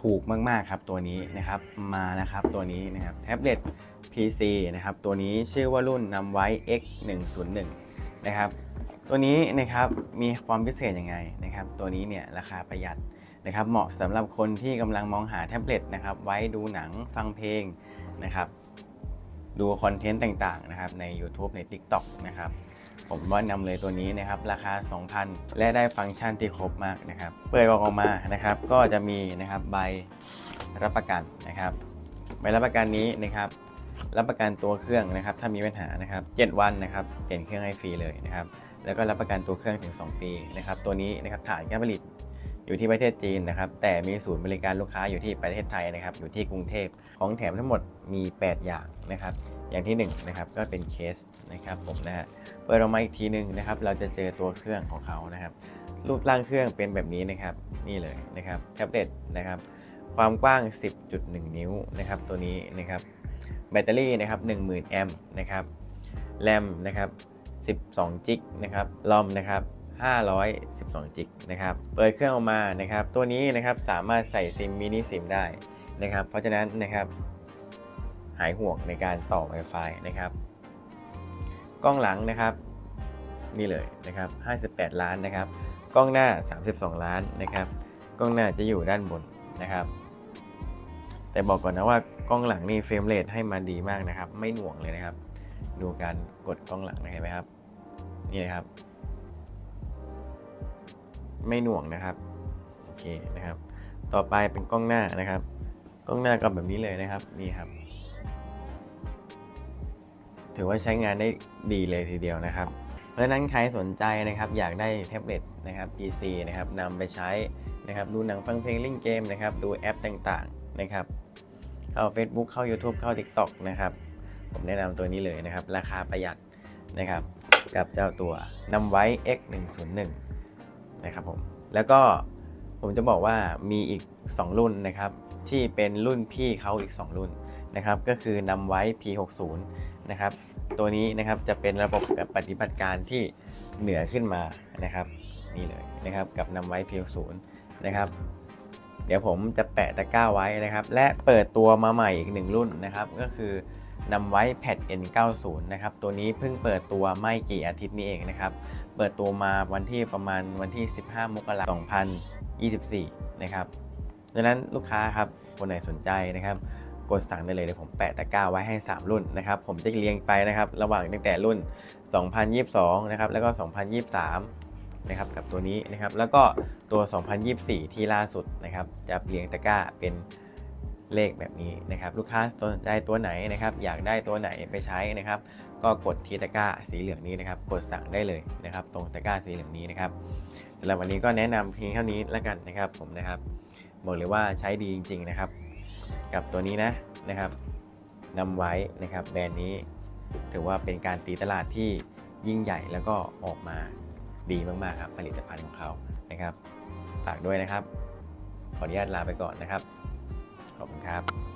ถูกมากๆครับตัวนี้นะครับมานะครับตัวนี้นะครับแท็บเล็ต PC นะครับตัวนี้ชื่อว่ารุ่นนำไว้ X101 นะครับตัวนี้นะครับมีความพิเศษยังไงนะครับตัวนี้เนี่ยราคาประหยัดนะครับเหมาะสำหรับคนที่กำลังมองหาแท็บเล็ตนะครับไว้ดูหนังฟังเพลงนะครับดูคอนเทนต์ต่างๆนะครับใน YouTube ใน TikTok นะครับ ผมว่านำเลยตัวนี้นะครับราคา 2,000 และได้ฟังก์ชันที่ครบมากนะครับ เปิดกลองออกมานะครับ ก็จะมีนะครับใบรับประกันนะครับใบรับประกันนี้นะครับรับประกันตัวเครื่องนะครับ ถ้ามีปัญหานะครับ 7 วันนะครับเปลี่ยนเครื่องให้ฟรีเลยนะครับ แล้วก็รับประกันตัวเครื่องถึง 2 ปีนะครับ ตัวนี้นะครับฐานการผลิตอยู่ที่ประเทศจีนนะครับ แต่มีศูนย์บริการลูกค้าอยู่ที่ประเทศไทยนะครับ อยู่ที่กรุงเทพของแถมทั้งหมดมี 8 อย่างนะครับ อย่างที่1นะครับก็เป็นเคสนะครับผมนะฮะ เปิดออกมาอีกทีหนึ่งนะครับ เราจะเจอตัวเครื่องของเขานะครับ รูปร่างเครื่องเป็นแบบนี้นะครับ นี่เลยนะครับแท็บเล็ตนะครับ ความกว้าง 10.1 นิ้วนะครับ ตัวนี้นะครับ แบตเตอรี่นะครับ10,000แอมป์นะครับ แรมนะครับ12จิกนะครับ ลอมนะครับ512จิกนะครับ เปิดเครื่องออกมานะครับ ตัวนี้นะครับสามารถใส่ซิมมินิซิมได้นะครับ เพราะฉะนั้นนะครับ หายห่วงในการต่อ Wi-Fi นะครับ กล้องหลังนะครับนี่เลยนะครับ 58 ล้านนะครับ กล้องหน้า 32 ล้านนะครับ กล้องหน้าจะอยู่ด้านบนนะครับ แต่บอกก่อนนะว่ากล้องหลังนี่เฟรมเรทให้มาดีมากนะครับ ไม่หน่วงเลยนะครับ ดูการกดกล้องหลังนะเห็นไหมครับ นี่นะครับ ไม่หน่วงนะครับ โอเคนะครับ ต่อไปเป็นกล้องหน้านะครับ กล้องหน้าก็แบบนี้เลยนะครับ นี่ครับ ถือว่าใช้งานได้ดีเลยทีเดียวนะครับ เพราะฉะนั้นใครสนใจนะครับอยากได้แท็บเล็ตนะครับ PC นะครับนำไปใช้นะครับดูหนังฟังเพลงเล่นเกมนะครับดูแอปต่างๆนะครับเข้า Facebook เข้า YouTube เข้า TikTok นะครับผมแนะนำตัวนี้เลยนะครับ ราคาประหยัดนะครับกับเจ้าตัวนำไว้ X101 นะครับผมแล้วก็ผมจะบอกว่ามีอีก 2 รุ่นนะครับ ที่เป็นรุ่นพี่เขาอีก 2 รุ่น นะครับก็คือนำไว้ P60 นะครับตัวนี้นะครับจะเป็นระบบปฏิบัติการที่เหนือขึ้นมานะครับนี่เลยนะครับกับนำไว้ P60 นะครับเดี๋ยวผมจะแปะตะกร้าไว้นะครับ และเปิดตัวมาใหม่อีกหนึ่งรุ่นนะครับ ก็คือนำไว้ Pad N90 นะครับตัวนี้เพิ่งเปิดตัวไม่กี่อาทิตย์นี้เองนะครับ เปิดตัวมาวันที่ประมาณวันที่ 15 มกราคม 2024 นะครับดังนั้นลูกค้าครับคนไหนสนใจนะครับ กดสั่งได้เลยเดี๋ยวผมแปะตะกร้าไว้ให้ 3 รุ่นนะครับผมจะเรียงไปนะครับระหว่างตั้งแต่รุ่น 2022 นะครับแล้วก็ 2023 นะครับกับตัวนี้นะครับแล้วก็ตัว 2024 ที่ล่าสุดนะครับจะเรียงตะกร้าเป็นเลขแบบนี้นะครับลูกค้าสนใจตัวไหนนะครับอยากได้ตัวไหนไปใช้นะครับ ก็กดที่ตะกร้าสีเหลืองนี้นะครับ กดสั่งได้เลยนะครับ ตรงตะกร้าสีเหลืองนี้นะครับสำหรับวันนี้ก็แนะนำเพียงเท่านี้แล้วกันนะครับ ผมนะครับบอกเลยว่าใช้ดีจริง ๆ นะครับ กับตัวนี้นะนะครับนำไว้นะครับแบรนด์นี้ถือว่าเป็นการตีตลาดที่ยิ่งใหญ่แล้วก็ออกมาดีมากๆครับผลิตภัณฑ์ของเขานะครับฝากด้วยนะครับ ขออนุญาตลาไปก่อนนะครับ ขอบคุณครับ